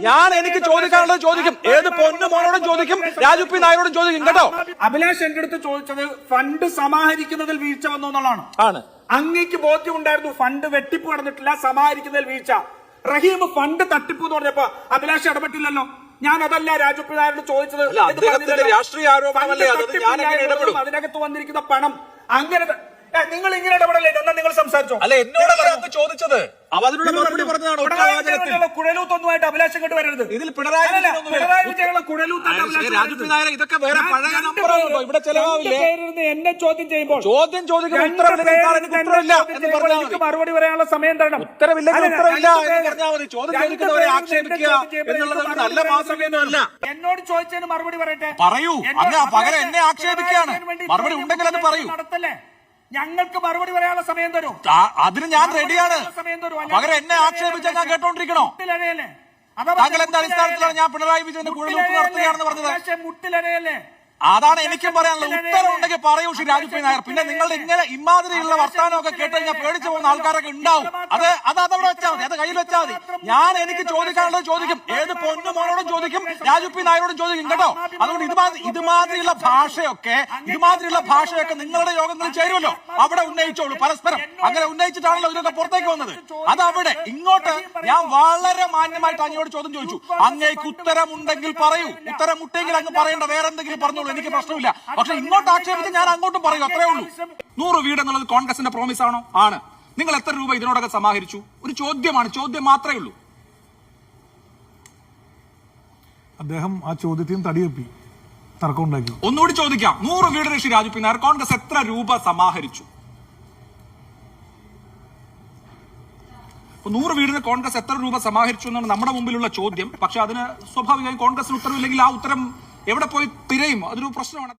ഞാൻ എനിക്ക് ചോദിക്കാനുള്ളത് ചോദിക്കും. ഏത് പൊന്നു മോനോടും ചോദിക്കും. രാജു പി നായരോടും ചോദിക്കും കേട്ടോ? അഭിലാഷ് എന്റെ അടുത്ത് ചോദിച്ചത് ഫണ്ട് സമാഹരിക്കുന്നതിൽ വീഴ്ച വന്നു എന്നുള്ളതാണ്. ആണ്. അങ്ങേക്ക് ബോധ്യമുണ്ടായിരുന്നു ഫണ്ട് വെട്ടിപ്പ് നടന്നിട്ടില്ല സമാഹരിക്കുന്നതിൽ വീഴ്ച. റഹീം ഫണ്ട് തട്ടിപ്പ് എന്ന് പറഞ്ഞപ്പോ അഭിലാഷ് ഇടപെട്ടില്ലല്ലോ. ഞാൻ അതല്ല രാജു നായരോട് ചോദിച്ചത്. രാഷ്ട്രീയ ആരോപണമല്ലേ? ഇടപെടും? അതിനകത്ത് വന്നിരിക്കുന്ന പണം അങ്ങനെ നിങ്ങൾ ഇങ്ങനെ ഇടപെടലേ എന്നാ നിങ്ങൾ സംസാരിച്ചോ? അല്ല എന്നോട് ചോദിച്ചത്. മറുപടി പറഞ്ഞതാണ് കുഴലൂത്തൊന്നുമായിട്ട് അഭിലാഷം ഇങ്ങോട്ട് വരരുത്. ഇതിൽ പിണറായി വിജയനുള്ള കുഴലൂത്തായിട്ട് ഇതൊക്കെ വേറെ പഴയ നമ്പറാണല്ലോ ഇവിടെ ചെലവാവില്ലേ? എന്നെ ചോദ്യം ചെയ്യുമ്പോൾ ചോദ്യം ചോദിക്കുന്ന മറുപടി പറയാനുള്ള സമയം തരണം. ഉത്തരവില്ല പറഞ്ഞാൽ മതി. ചോദ്യം ചോദിക്കുന്നവരെ ആക്ഷേപിക്കുക എന്നുള്ളത് നല്ല എന്നോട് ചോദിച്ചതിന് മറുപടി പറയട്ടെ? പറയൂ. പകരം എന്നെ ആക്ഷേപിക്കുകയാണ്. മറുപടി ഉണ്ടെങ്കിൽ അത് പറയൂ. നടത്തല്ലേ? ഞങ്ങൾക്ക് മറുപടി പറയാനുള്ള സമയം തരും. അതിന് ഞാൻ റെഡിയാണ് പകരം എന്നെ ആക്ഷേപിച്ച ഞാൻ കേട്ടോണ്ടിരിക്കണോ? താങ്കൾ എന്താ അടിസ്ഥാനത്തിലാണ് ഞാൻ പിണറായി വിജയന്റെ കുഴലൂത്ത് നടത്തുകയാണെന്ന് പറഞ്ഞത്? പക്ഷേ മുട്ടിലഴയല്ലേ അതാണ് എനിക്കും പറയാനുള്ളത്. ഉത്തരം ഉണ്ടെങ്കിൽ പറയൂ ശ്രീ രാജു പി നായർ. പിന്നെ നിങ്ങളുടെ ഇങ്ങനെ ഇമാതിരിയുള്ള വർത്താനമൊക്കെ കേട്ട് കഴിഞ്ഞാൽ പേടിച്ചു പോകുന്ന ആൾക്കാരൊക്കെ ഉണ്ടാവും. അത് അത് അതവിടെ വെച്ചാൽ മതി. അത് കയ്യിൽ വെച്ചാൽ മതി. ഞാൻ എനിക്ക് ചോദിക്കാനുള്ളത് ചോദിക്കും. ഏത് പൊന്നു മോനോടും ചോദിക്കും? രാജു പി നായരോടും ചോദിക്കും കേട്ടോ? അതുകൊണ്ട് ഇതുമാതിരി ഇതുമാതിരിയുള്ള ഭാഷയൊക്കെ ഇതുമാതിരിയുള്ള ഭാഷയൊക്കെ നിങ്ങളുടെ യോഗങ്ങളിൽ ചേരുമല്ലോ. അവിടെ ഉന്നയിച്ചോളൂ പരസ്പരം. അങ്ങനെ ഉന്നയിച്ചിട്ടാണല്ലോ ഇതൊക്കെ പുറത്തേക്ക് വന്നത്. അത് അവിടെ ഇങ്ങോട്ട് ഞാൻ വളരെ മാന്യമായിട്ട് അങ്ങയോട് ചോദ്യം ചോദിച്ചു. അങ്ങേക്ക് ഉത്തരമുണ്ടെങ്കിൽ പറയൂ. ഉത്തരമുട്ടെങ്കിൽ അങ്ങ് പറയേണ്ട. വേറെന്തെങ്കിലും പറഞ്ഞോളൂ. എനിക്ക് പ്രശ്നമില്ല. പക്ഷെ ഇങ്ങോട്ട് ആക്ഷേപിച്ച് ഞാൻ അങ്ങോട്ടും പറയും. അത്രേ ഉള്ളൂ. നൂറ് വീട് എന്നുള്ളത് കോൺഗ്രസിന്റെ പ്രോമിസ് ആണോ? ആണ്. നിങ്ങൾ എത്ര രൂപ ഇതിനോടൊക്കെ സമാഹരിച്ചു? ഒരു ചോദ്യമാണ്. ചോദ്യം മാത്രമേ ഉള്ളൂ. അദ്ദേഹം ആ ചോദ്യത്തിന് തടിയെപ്പി. തർക്കമുണ്ടാക്കി. ഒന്നുകൂടി ചോദിക്കാം. നൂറ് വീട് ഋഷി രാജു പിന്നാർ കോൺഗ്രസ് എത്ര രൂപ സമാഹരിച്ചു? നൂറ് വീടിന് കോൺഗ്രസ് എത്ര രൂപ സമാഹരിച്ചു എന്നാണ് നമ്മുടെ മുമ്പിലുള്ള ചോദ്യം. പക്ഷെ അതിന് സ്വാഭാവികമായും കോൺഗ്രസിന് ഉത്തരവില്ലെങ്കിൽ ആ ഉത്തരം എവിടെ പോയി തിരയും അതൊരു പ്രശ്നമാണ്.